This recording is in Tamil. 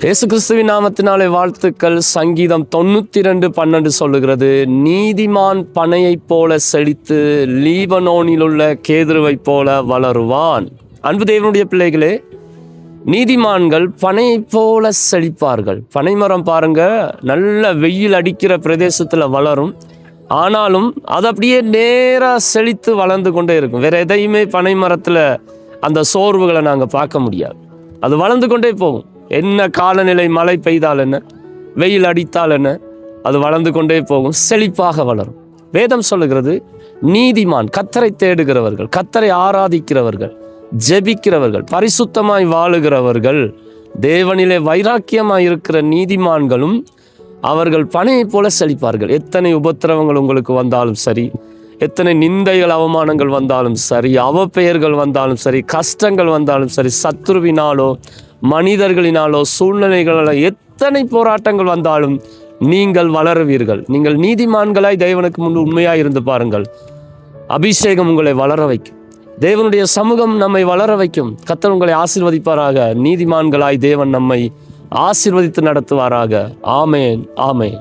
இயேசு கிறிஸ்துவின் நாமத்தினாலே வாழ்த்துக்கள். சங்கீதம் தொண்ணூத்தி ரெண்டு பன்னெண்டு சொல்லுகிறது நீதிமான் பனையைப் போல செழித்து லீபனோனில் உள்ள கேதுருவைப் போல வளருவான். அன்பு தேவனுடைய பிள்ளைகளே நீதிமான்கள் பனையைப் போல செழிப்பார்கள். பனைமரம் பாருங்க நல்ல வெயில் அடிக்கிற பிரதேசத்தில் வளரும். ஆனாலும் அது அப்படியே நேராக செழித்து வளர்ந்து கொண்டே இருக்கும். வேற எதையுமே பனை மரத்தில் அந்த சோர்வுகளை நாங்கள் பார்க்க முடியாது. அது வளர்ந்து கொண்டே போகும். என்ன காலநிலை மழை பெய்தால் என்ன? வெயில் அடித்தால் என்ன? அது வளர்ந்து கொண்டே போகும் செழிப்பாக வளரும். வேதம் சொல்லுகிறது நீதிமான் கத்தரை தேடுகிறவர்கள் கத்தரை ஆராதிக்கிறவர்கள் ஜெபிக்கிறவர்கள் பரிசுத்தமாய் வாழுகிறவர்கள் தேவனிலே வைராக்கியமாய் இருக்கிற நீதிமான்களும் அவர்கள் பனையைப் போல செழிப்பார்கள். எத்தனை உபத்திரவங்கள் உங்களுக்கு வந்தாலும் சரி எத்தனை நிந்தைகள் அவமானங்கள் வந்தாலும் சரி அவப்பெயர்கள் வந்தாலும் சரி கஷ்டங்கள் வந்தாலும் சரி சத்ருவினாலோ மனிதர்களினாலோ சூழ்நிலைகளாலோ எத்தனை போராட்டங்கள் வந்தாலும் நீங்கள் வளருவீர்கள். நீங்கள் நீதிமான்களாய் தேவனுக்கு முன் உண்மையாக இருந்து பாருங்கள். அபிஷேகம் உங்களை வளர வைக்கும். தேவனுடைய சமூகம் நம்மை வளர வைக்கும். கத்தர் உங்களை ஆசீர்வதிப்பாராக. நீதிமான்களாய் தேவன் நம்மை ஆசீர்வதித்து நடத்துவாராக. ஆமேன் ஆமேன்.